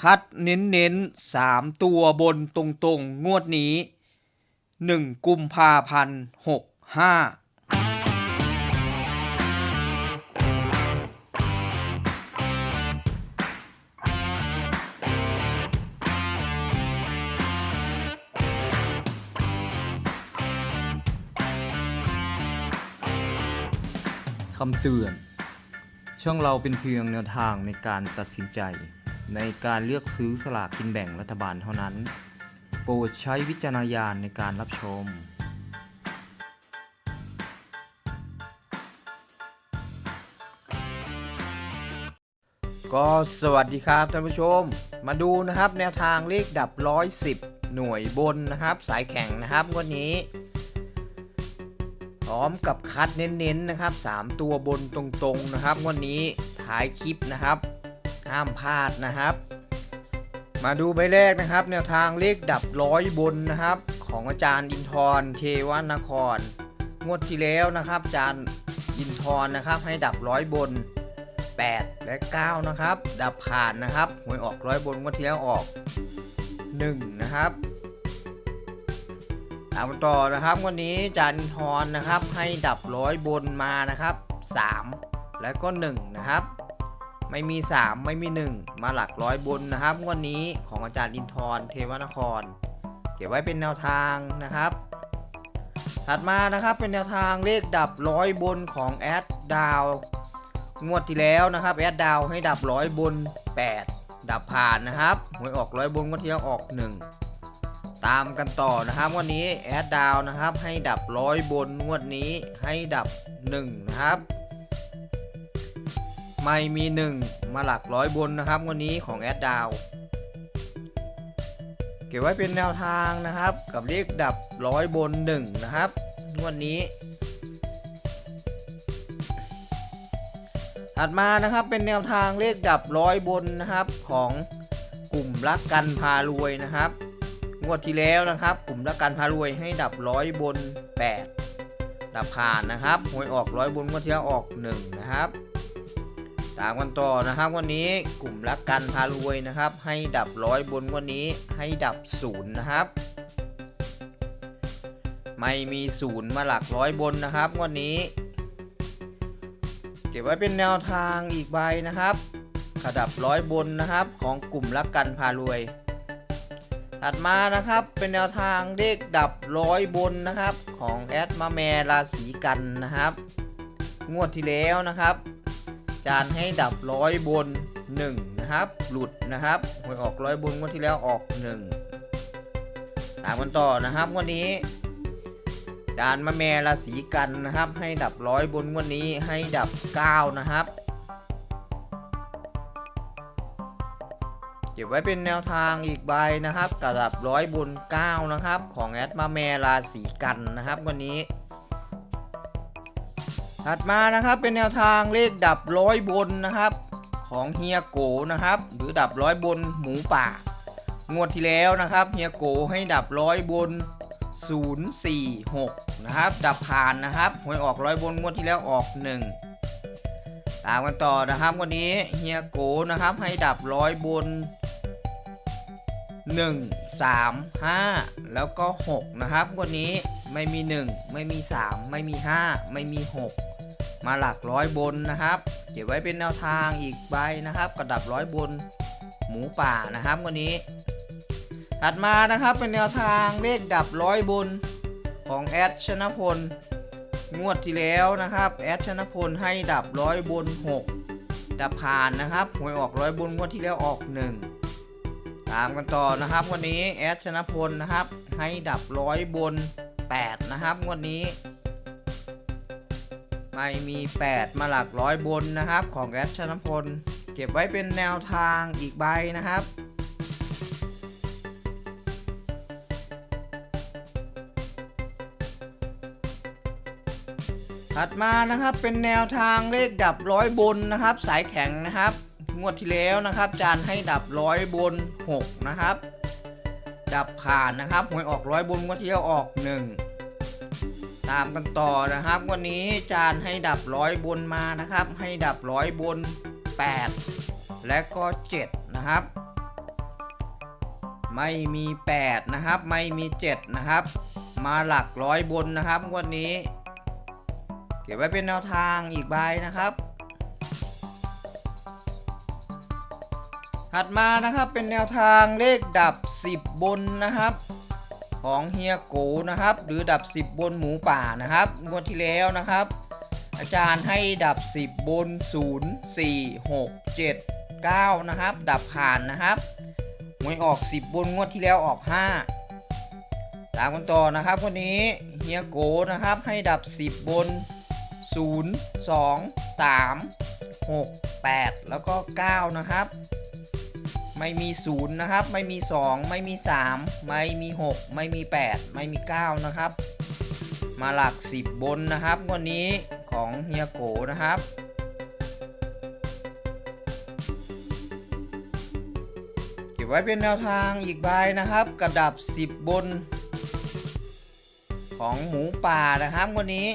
คัดเน้นเน้นสามตัวบนตรงตรงงวดนี้หนึ่งกุมภาพันธ์หกห้าคำเตือน ช่องเราเป็นเพียงแนวทางในการตัดสินใจ ในการเลือกซื้อสลากกินแบ่งรัฐบาลเท่านั้น โปรดใช้วิจารณญาณในการรับชมก็สวัสดีครับท่านผู้ชม มาดูนะครับแนวทางเลขดับ 110 หน่วยบนนะครับ สายแข่งนะครับวันนี้ พร้อมกับคัดเน้นๆนะครับ 3 ตัวบนตรงๆนะครับวันนี้ท้ายคลิปนะครับ ห้ามพลาดนะครับ มาดูใบแรกนะครับ แนวทางเลขดับร้อยบนนะครับ ของอาจารย์อินทร์เทวนคร งวดที่แล้วนะครับ อาจารย์อินทร์นะครับ ให้ดับร้อยบน 8 และ 9 นะครับ ดับผ่านนะครับหวยออกร้อยบนงวดที่แล้วออก 1 นะครับตามต่อนะครับวันนี้จันทรนะครับให้ดับร้อยบนมานะครับ 3 แล้วก็ 1 นะครับ ไม่มี 3 ไม่มี 1 มาหลักร้อยบนนะครับวันนี้ของอาจารย์อินทร์เทวนคร เก็บไว้เป็นแนวทางนะครับ ถัดมานะครับเป็นแนวทางเลขดับร้อยบนของแอดดาวงวดที่แล้วนะครับแอดดาวให้ดับร้อยบน 8 ดับผ่านนะครับหวยออกร้อยบนงวดที่แล้วออก 1 ตามกันต่อนะครับวันนี้แอดดาวนะครับให้ดับร้อยบนงวดนี้ให้ดับ 1 นะครับ ไม่มี 1 มาหลักร้อยบนนะครับวันนี้ของแอดดาวเก็บไว้เป็นแนวทางนะครับ กับเลขดับร้อยบน 1 นะครับงวดนี้ ถัดมานะครับเป็นแนวทางเลขดับร้อยบนนะครับของกลุ่มรักกันพารวยนะครับ งวดที่แล้วนะครับ กลุ่มรักกันพารวยให้ดับร้อยบน 8 ดับผ่านนะครับหวยออกร้อยบนงวดที่แล้วออก 1 นะครับ ตามกันต่อนะครับวันนี้กลุ่มรักกันพารวยนะครับ ให้ดับร้อยบนวันนี้ให้ดับศูนย์นะครับ ไม่มีศูนย์มาหลักร้อยบนนะครับวันนี้ เก็บไว้เป็นแนวทางอีกใบนะครับขดับร้อยบนนะครับของกลุ่มรักกันพารวย ถัดมานะครับเป็นแนวทางเลขดับร้อยบนนะครับ ของแอดมาแมราศีกันนะครับ งวดที่แล้วนะครับ จานให้ดับร้อยบน1นะครับหลุดนะครับหวยออกร้อยบนงวดที่แล้วออก 1 ตามกันต่อนะครับงวันนี้จานมะแมราศีกันนะครับ ให้ดับร้อยบนงวันนี้ให้ดับ 9 นะครับเก็บไว้เป็นแนวทางอีกใบนะครับกระดับร้อยบน 9 นะครับ ของแอดมาแมราศีกันนะครับ วันนี้ ถัดมานะครับเป็นแนวทางเลขดับร้อยบนนะครับ ของเฮียโกนะครับ หรือดับร้อยบนหมูป่างวดที่แล้วนะครับเฮียโกให้ดับร้อยบน 046 นะครับ ดับผ่านนะครับหวยออกร้อยบนงวดที่แล้วออก 1 ตามกันต่อนะครับวันนี้เฮียโกนะครับให้ดับร้อยบน 1 3 5 แล้วก็ 6 นะครับวันนี้ไม่มี 1 ไม่มี 3 ไม่มี 5 ไม่มี 6 มาหลักร้อยบนนะครับ เก็บไว้เป็นแนวทางอีกใบนะครับ กระดับร้อยบนหมูป่านะครับวันนี้ ถัดมานะครับเป็นแนวทางเลขดับร้อยบนของแอดชนะพลงวดที่แล้วนะครับแอดชนะพลให้ดับร้อยบน 6 ดับผ่านนะครับหวยออกร้อยบนงวดที่แล้วออก 1 ตามกันต่อนะครับ วันนี้แอดชนะพลนะครับให้ดับร้อยบน 8 นะครับงวดนี้ ไม่มี 8 มาหลักร้อยบนนะครับ ของแอดชนพล เก็บไว้เป็นแนวทางอีกใบนะครับถัดมานะครับเป็นแนวทางเลขดับร้อยบนนะครับ สายแข็งนะครับ งวดที่แล้วนะครับ จานให้ดับร้อยบน 6 นะครับ ดับผ่านนะครับหวยออกร้อยบนงวดที่แล้วออก 1 ตามกันต่อนะครับ วันนี้จานให้ดับร้อยบนมานะครับ ให้ดับร้อยบน 8 และก็ 7 นะครับ ไม่มี 8 นะครับ ไม่มี 7 นะครับ มาหลักร้อยบนนะครับงวดนี้ เก็บไว้เป็นแนวทางอีกใบนะครับถัดมานะครับเป็นแนวทางเลขดับ 10 บนนะครับ ของเฮียโกนะครับ หรือดับ 10 บนหมูป่านะครับงวดที่แล้วนะครับ อาจารย์ให้ดับ 10 บน 0 4 6 7 9 นะครับ ดับผ่านนะครับหวยออก 10 บนงวดที่แล้วออก 5 ตามกันต่อนะครับวันนี้เฮียโกนะครับให้ดับ 10 บน 0 2 3 6 8 แล้วก็ 9 นะครับ ไม่มี 0 นะครับ ไม่มี 2 ไม่มี 3 ไม่มี 6 ไม่มี 8 ไม่มี 9 นะครับ มาหลัก 10 บนนะครับวันนี้ของเฮียโกนะครับ เก็บไว้เป็นแนวทางอีกใบนะครับ กระดับ 10 บน ของหมูป่านะครับวันนี้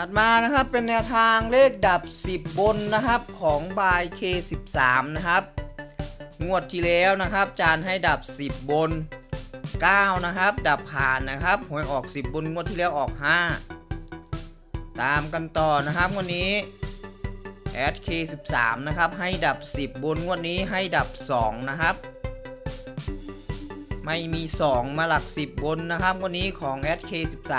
ถัดมานะครับเป็นแนวทางเลขดับ 10 บนนะครับของบาย K13 นะครับ งวดที่แล้วนะครับ จานให้ดับ 10 บน 9 นะครับ ดับผ่านนะครับหวยออก 10 บนงวดที่แล้วออก 5 ตามกันต่อนะครับวันนี้แอด K13 นะครับให้ดับ 10 บนงวดนี้ให้ดับ 2 นะครับ ไม่มี 2 มาหลัก 10 บนนะครับวันนี้ของแอด K13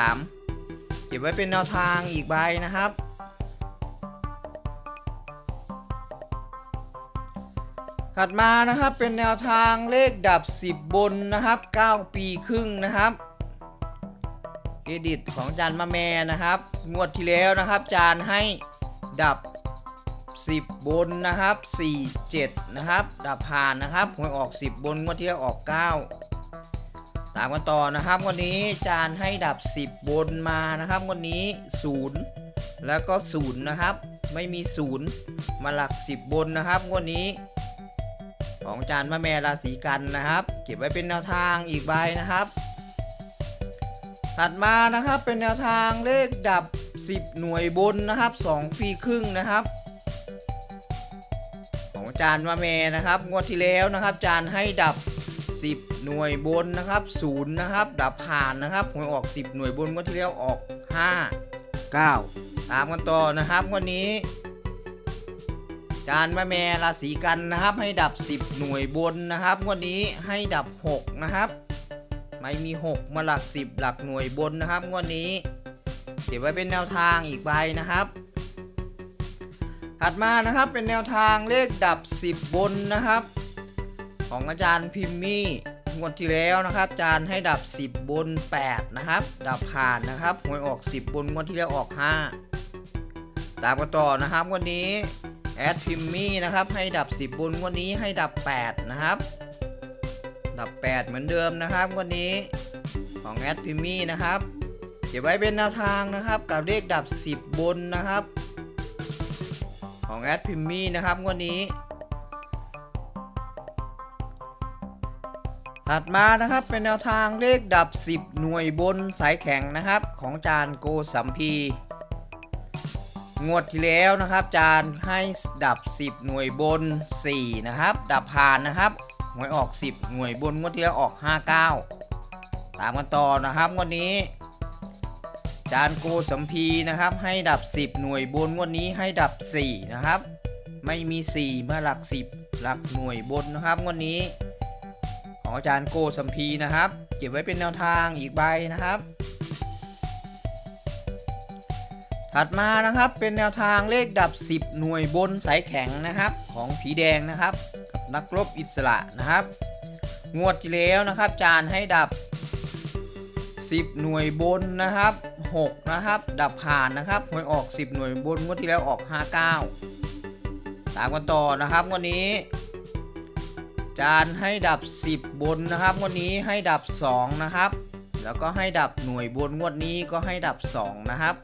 เก็บไว้เป็นแนวทางอีกใบนะครับ ถัดมานะครับเป็นแนวทางเลขดับ 10 บนนะครับ 9 ปีครึ่งนะครับเครดิตของจานมะแมนะครับ งวดที่แล้วนะครับจานให้ดับ 10 บนนะครับ 4 7 นะครับ ดับผ่านนะครับหวยออก 10 บนงวดที่แล้วออก 9 ตามกันต่อนะครับวันนี้จานให้ดับ 10 บนมานะครับวันนี้ 0 แล้วก็ 0 นะครับ ไม่มี 0 มาหลัก 10 บนนะครับวันนี้ ของจานมะแม่ราศีกันนะครับ เก็บไว้เป็นแนวทางอีกใบนะครับ ถัดมานะครับเป็นแนวทางเลขดับ 10 หน่วยบนนะครับ 2 ปีครึ่งนะครับของจานมะแม่นะครับงวดที่แล้วนะครับ จานให้ดับ 10 หน่วยบนนะครับ0นะครับ ดับผ่านนะครับหวยออก 10 หน่วยบนงวดที่แล้วออก 5 9 ตามกันต่อนะครับวันนี้ จานมะแม่ราศีกันนะครับ ให้ดับ 10 หน่วยบนนะครับงวันนี้ให้ดับ 6 นะครับไม่มี 6 มาหลัก 10 หลักหน่วยบนนะครับงวันนี้เก็บไว้เป็นแนวทางอีกใบนะครับถัดมานะครับเป็นแนวทางเลขดับ 10 บนนะครับ ของอาจารย์พิมมี่งวดที่แล้วนะครับอาจารย์ให้ดับ 10 บน 8 นะครับ ดับผ่านนะครับหวยออก 10 บนงวดที่แล้วออก 5 ตามกันต่อนะครับวันนี้แอดพิมมี่นะครับให้ดับ 10 บนวันนี้ให้ดับ 8 นะครับ ดับ 8 เหมือนเดิมนะครับวันนี้ของแอดพิมมี่นะครับเก็บไว้เป็นแนวทางนะครับกับเลขดับ 10 บนนะครับ ของแอดพิมมี่นะครับวันนี้ ถัดมานะครับเป็นแนวทางเลขดับ 10 หน่วยบนสายแข็งนะครับ ของจานโกสัมพีงวดที่แล้วนะครับ จานให้ดับ 10 หน่วยบน 4 นะครับ ดับผ่านนะครับหวยออก 10 หน่วยบนงวดที่แล้วออก 59 ตามกันต่อนะครับงวันนี้ จานโกสัมพีนะครับ ให้ดับ 10 หน่วยบนงวดนี้ให้ดับ 4 นะครับ ไม่มี 4 มาหลัก 10 หลักหน่วยบนนะครับงวดนี้ ของอาจารย์โกสัมพีนะครับ เก็บไว้เป็นแนวทางอีกใบนะครับ ถัดมานะครับเป็นแนวทางเลขดับ 10 หน่วยบนสายแข็งนะครับ ของผีแดงนะครับ กับนักรบอิสระนะครับ งวดที่แล้วนะครับจานให้ดับ 10 หน่วยบนนะครับ 6 นะครับ ดับผ่านนะครับหวยออก 10 หน่วยบนงวดที่แล้วออก 59 ตามกันต่อนะครับวันนี้ จานให้ดับ 10 บนนะครับงวดนี้ให้ดับ 2 นะครับ แล้วก็ให้ดับหน่วยบนงวดนี้ก็ให้ดับ 2 นะครับ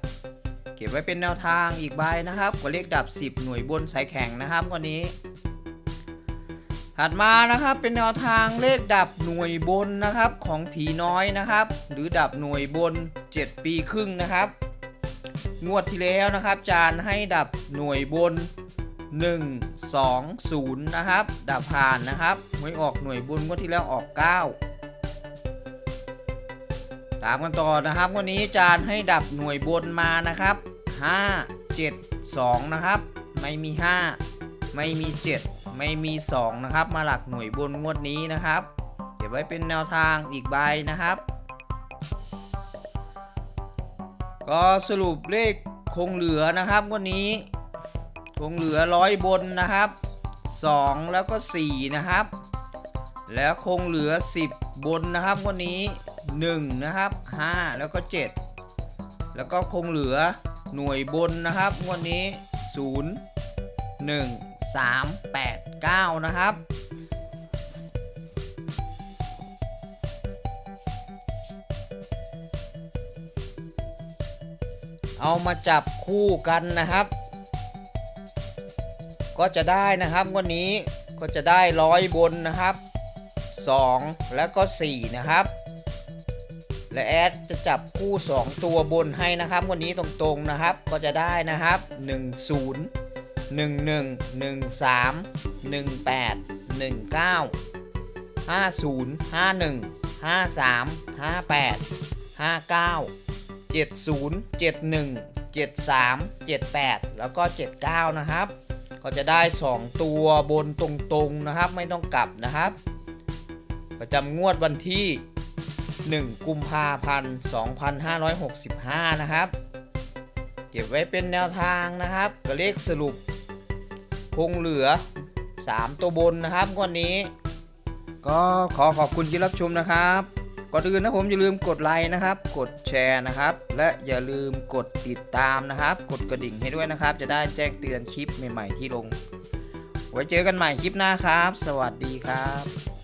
เก็บไว้เป็นแนวทางอีกใบนะครับก็เลขดับ 10 หน่วยบนสายแข็งนะครับงวันนี้ ถัดมานะครับเป็นแนวทางเลขดับหน่วยบนนะครับของผีน้อยนะครับ หรือดับหน่วยบน 7 ปีครึ่งนะครับ งวดที่แล้วนะครับ จานให้ดับหน่วยบน 1 2 0 นะครับ ดับผ่านนะครับไม่ออกหน่วยบนงวดที่แล้วออก 9 ตามกันต่อนะครับวันนี้จานให้ดับหน่วยบนมานะครับ 5 7 2 นะครับ ไม่มี 5 ไม่มี 7 ไม่มี 2 นะครับ มาหลักหน่วยบนงวดนี้นะครับ เก็บไว้เป็นแนวทางอีกใบนะครับ ก็สรุปเลขคงเหลือนะครับวันนี้ คงเหลือร้อยบนนะครับ 2 แล้วก็ 4 นะครับ แล้วคงเหลือ 10 บนนะครับวันนี้ 1 นะครับ 5 แล้วก็ 7 แล้วก็คงเหลือหน่วยบนนะครับวันนี้ 0 1 3 8 9 นะครับเอามาจับคู่กันนะครับ ก็จะได้นะครับวันนี้ก็จะได้ร้อยบนนะครับ 2 แล้วก็ 4 นะครับ และแอดจะจับคู่ 2 ตัวบนให้นะครับ วันนี้ตรงๆนะครับก็จะได้นะครับ 1 0 1 1 1 3 1 8 1 9 50 51 53 58 59 70 71 73 78 แล้วก็ 79 นะครับ ก็จะได้ 2 ตัวบนตรงๆนะครับ ไม่ต้องกลับนะครับ ประจำงวดวันที่ 1 กุมภาพันธ์ 2565 นะครับ เก็บไว้เป็นแนวทางนะครับก็เลขสรุป คงเหลือ 3 ตัวบนนะครับงวันนี้ ก็ขอขอบคุณที่รับชมนะครับ ก่อนอื่นนะผมอย่าลืมกดไลค์นะครับ กดแชร์นะครับ และอย่าลืมกดติดตามนะครับ กดกระดิ่งให้ด้วยนะครับ จะได้แจ้งเตือนคลิปใหม่ๆที่ลง ไว้เจอกันใหม่คลิปหน้าครับ สวัสดีครับ